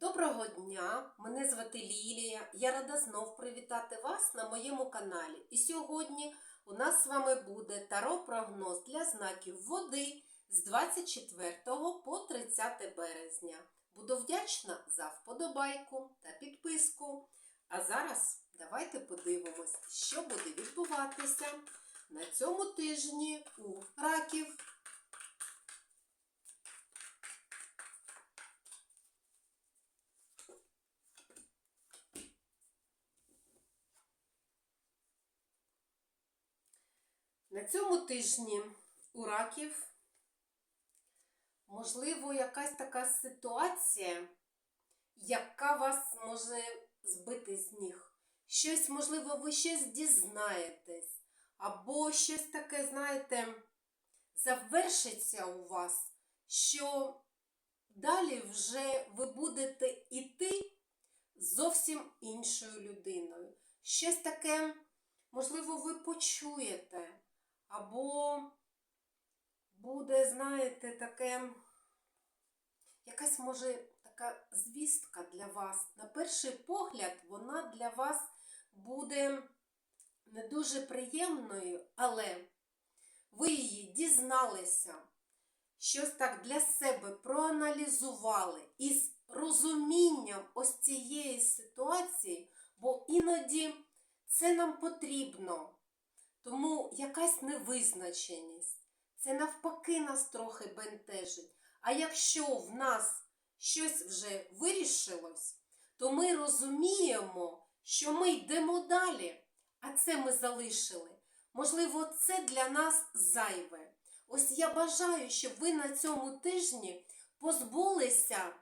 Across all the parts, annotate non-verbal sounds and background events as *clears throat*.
Доброго дня! Мене звати Лілія. Я рада знов привітати вас на моєму каналі. І сьогодні у нас з вами буде таро-прогноз для знаків води з 24 по 30 березня. Буду вдячна за вподобайку та підписку. А зараз давайте подивимось, що буде відбуватися на цьому тижні у раків. На цьому тижні у раків можливо якась така ситуація, яка вас може збити з ніг. Щось, можливо, ви щось дізнаєтесь, або щось таке, знаєте, завершиться у вас, що далі вже ви будете іти зовсім іншою людиною. Щось таке, можливо, ви почуєте. Або буде, знаєте, таке, якась може така звістка для вас. На перший погляд, вона для вас буде не дуже приємною, але ви її дізналися, щось так для себе проаналізували і з розумінням ось цієї ситуації, бо іноді це нам потрібно. Тому якась невизначеність. Це навпаки нас трохи бентежить. А якщо в нас щось вже вирішилось, то ми розуміємо, що ми йдемо далі, а це ми залишили. Можливо, це для нас зайве. Ось я бажаю, щоб ви на цьому тижні позбулися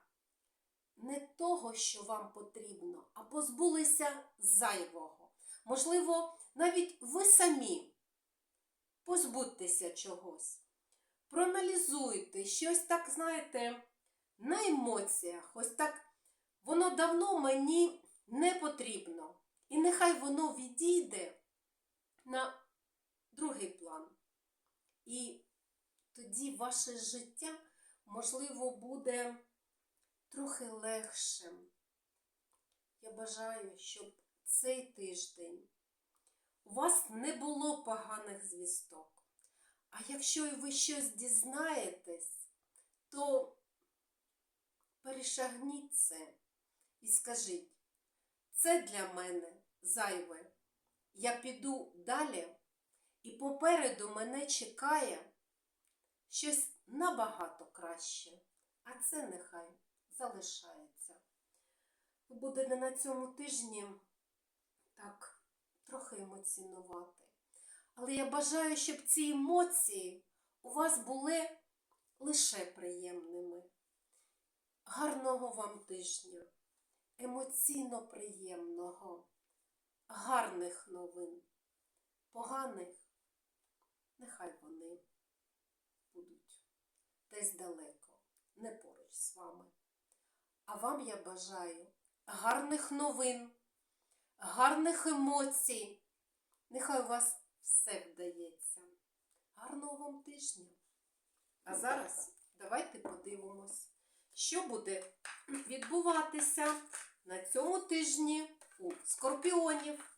не того, що вам потрібно, а позбулися зайвого. Можливо, навіть ви самі позбудьтеся чогось. Проаналізуйте щось так, знаєте, на емоціях. Ось так воно давно мені не потрібно. І нехай воно відійде на другий план. І тоді ваше життя, можливо, буде трохи легшим. Я бажаю, щоб цей тиждень у вас не було поганих звісток. А якщо ви щось дізнаєтесь, то перешагніть це і скажіть, це для мене зайве. Я піду далі, і попереду мене чекає щось набагато краще, а це нехай залишається. Ви будете на цьому тижні так трохи емоціонувати. Але я бажаю, щоб ці емоції у вас були лише приємними. Гарного вам тижня, емоційно приємного, гарних новин, поганих, нехай вони будуть десь далеко, не поруч з вами. А вам я бажаю гарних новин гарних емоцій. Нехай у вас все вдається. Гарного вам тижня! А зараз давайте подивимось, що буде відбуватися на цьому тижні у скорпіонів.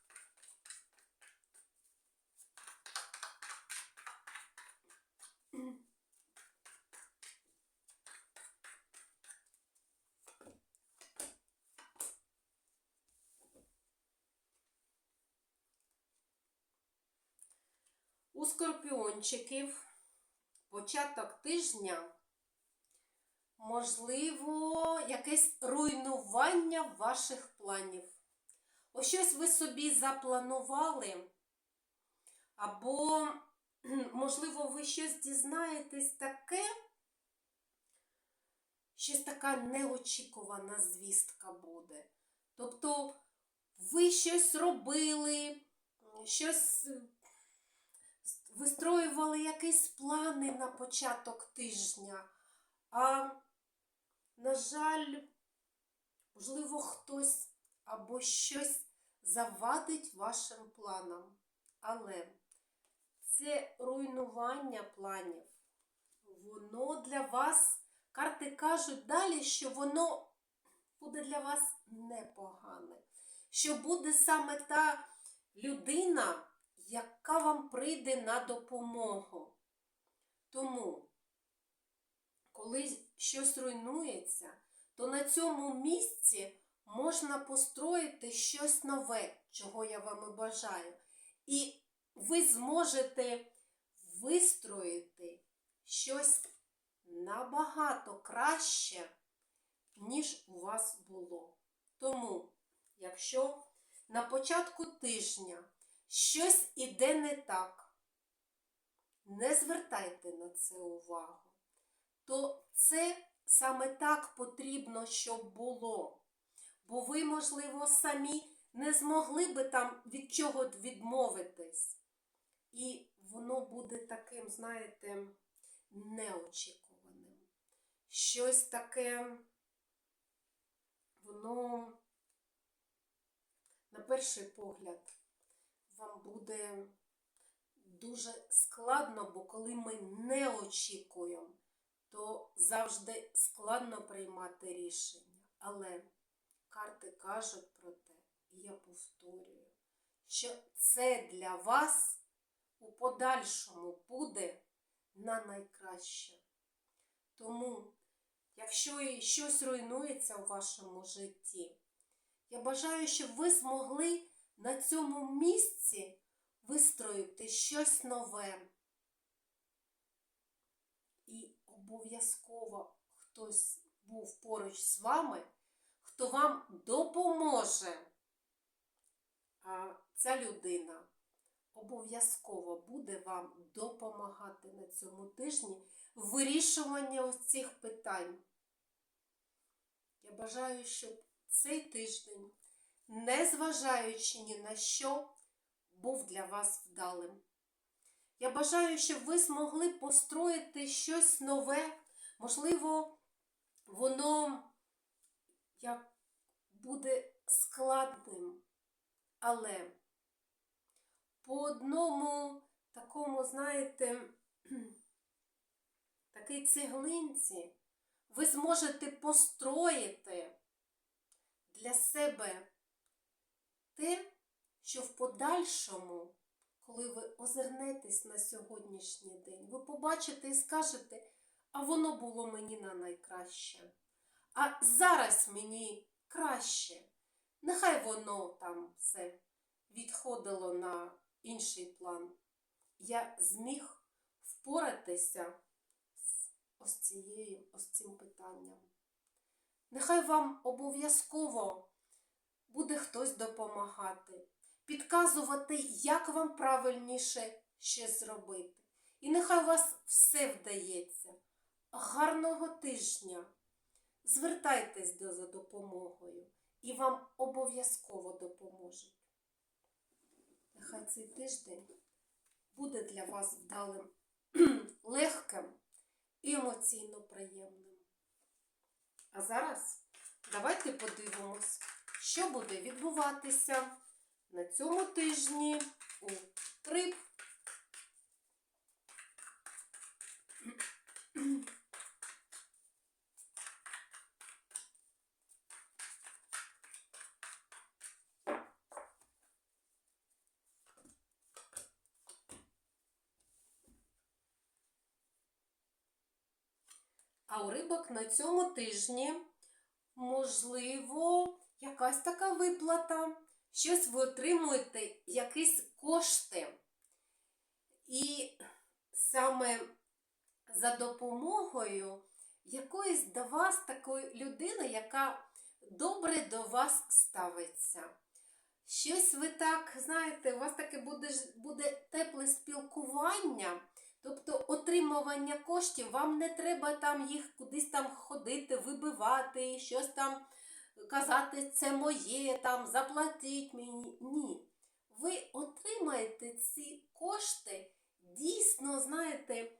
У скорпіончиків початок тижня, можливо, якесь руйнування ваших планів. Ось щось ви собі запланували, або, *clears throat* можливо, ви щось дізнаєтесь таке, щось така неочікувана звістка буде. Тобто ви щось робили, щось вистроювали якісь плани на початок тижня, а, на жаль, можливо, хтось або щось завадить вашим планам. Але це руйнування планів, воно для вас, карти кажуть далі, що воно буде для вас непогане. Що буде саме та людина, яка вам прийде на допомогу. Тому, коли щось руйнується, то на цьому місці можна построїти щось нове, чого я вам і бажаю. І ви зможете вистроїти щось набагато краще, ніж у вас було. Тому, якщо на початку тижня щось іде не так, не звертайте на це увагу, то це саме так потрібно, щоб було. Бо ви, можливо, самі не змогли би там від чого відмовитись. І воно буде таким, знаєте, неочікуваним. Щось таке, воно, на перший погляд, вам буде дуже складно, бо коли ми не очікуємо, то завжди складно приймати рішення. Але карти кажуть про те, і я повторюю, що це для вас у подальшому буде на найкраще. Тому, якщо щось руйнується у вашому житті, я бажаю, щоб ви змогли на цьому місці вистроїти щось нове. І обов'язково хтось був поруч з вами, хто вам допоможе. А ця людина обов'язково буде вам допомагати на цьому тижні в вирішуванні цих питань. Я бажаю, щоб цей тиждень, незважаючи ні на що, був для вас вдалим. Я бажаю, щоб ви змогли построїти щось нове, можливо, воно як буде складним, але по одному такому, знаєте, *clears throat* такій цеглинці ви зможете построїти для себе те, що в подальшому, коли ви озирнетесь на сьогоднішній день, ви побачите і скажете, а воно було мені на найкраще. А зараз мені краще. Нехай воно там все відходило на інший план. Я зміг впоратися з ось, цією, ось цим питанням. Нехай вам обов'язково буде хтось допомагати, підказувати, як вам правильніше щось зробити. І нехай у вас все вдається. Гарного тижня! Звертайтесь за допомогою і вам обов'язково допоможуть. Нехай цей тиждень буде для вас вдалим, *clears throat* легким і емоційно приємним. А зараз давайте подивимось, що буде відбуватися на цьому тижні у риб. А у рибок на цьому тижні, можливо, якась така виплата, щось ви отримуєте, якісь кошти. І саме за допомогою якоїсь до вас такої людини, яка добре до вас ставиться. Щось ви так, знаєте, у вас таке буде, буде тепле спілкування. Тобто отримування коштів, вам не треба там їх кудись там ходити, вибивати, щось там казати, це моє, там заплатіть мені. Ні. Ви отримаєте ці кошти дійсно, знаєте,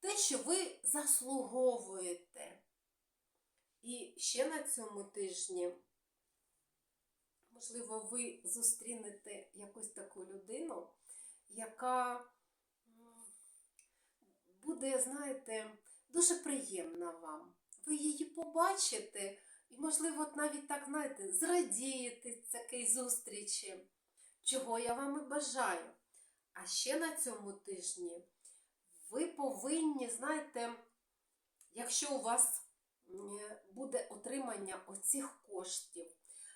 те, що ви заслуговуєте. І ще на цьому тижні, можливо, ви зустрінете якусь таку людину, яка буде, знаєте, дуже приємна вам. Ви її побачите, І, можливо, навіть так, знаєте, зрадієте такій зустрічі, чого я вам і бажаю. А ще на цьому тижні ви повинні, знаєте, якщо у вас буде отримання оцих коштів,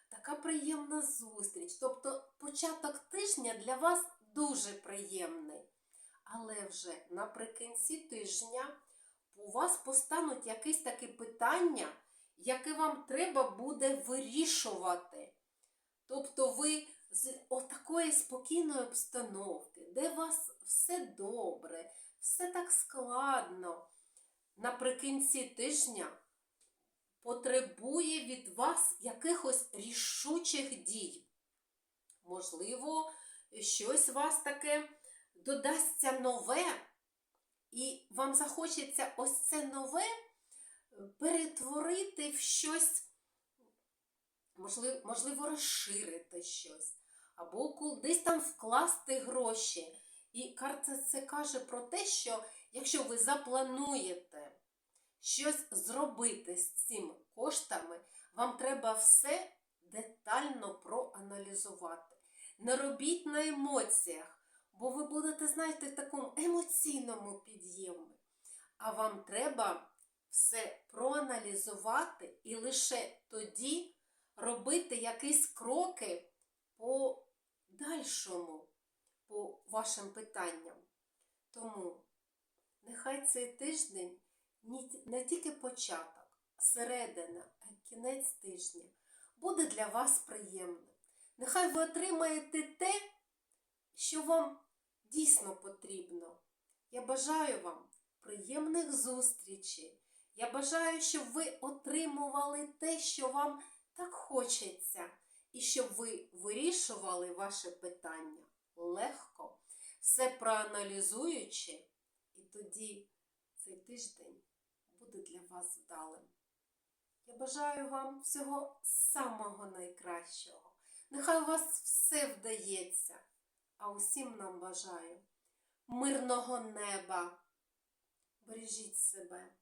така приємна зустріч. Тобто початок тижня для вас дуже приємний. Але вже наприкінці тижня у вас постануть якісь такі питання, які вам треба буде вирішувати. Тобто ви з отакої спокійної обстановки, де у вас все добре, все так складно, наприкінці тижня потребує від вас якихось рішучих дій. Можливо, щось вас таке додасться нове, і вам захочеться ось це нове перетворити в щось, можливо, можливо розширити щось, або кудись там вкласти гроші. І карта це каже про те, що якщо ви заплануєте щось зробити з цими коштами, вам треба все детально проаналізувати. Не робіть на емоціях, бо ви будете, знаєте, в такому емоційному під'ємі. А вам треба все проаналізувати і лише тоді робити якісь кроки по дальшому, по вашим питанням. Тому нехай цей тиждень не тільки початок, середина, а кінець тижня буде для вас приємним. Нехай ви отримаєте те, що вам дійсно потрібно. Я бажаю вам приємних зустрічей. Я бажаю, щоб ви отримували те, що вам так хочеться, і щоб ви вирішували ваше питання легко, все проаналізуючи, і тоді цей тиждень буде для вас вдалим. Я бажаю вам всього самого найкращого. Нехай у вас все вдається, а усім нам бажаю мирного неба. Бережіть себе.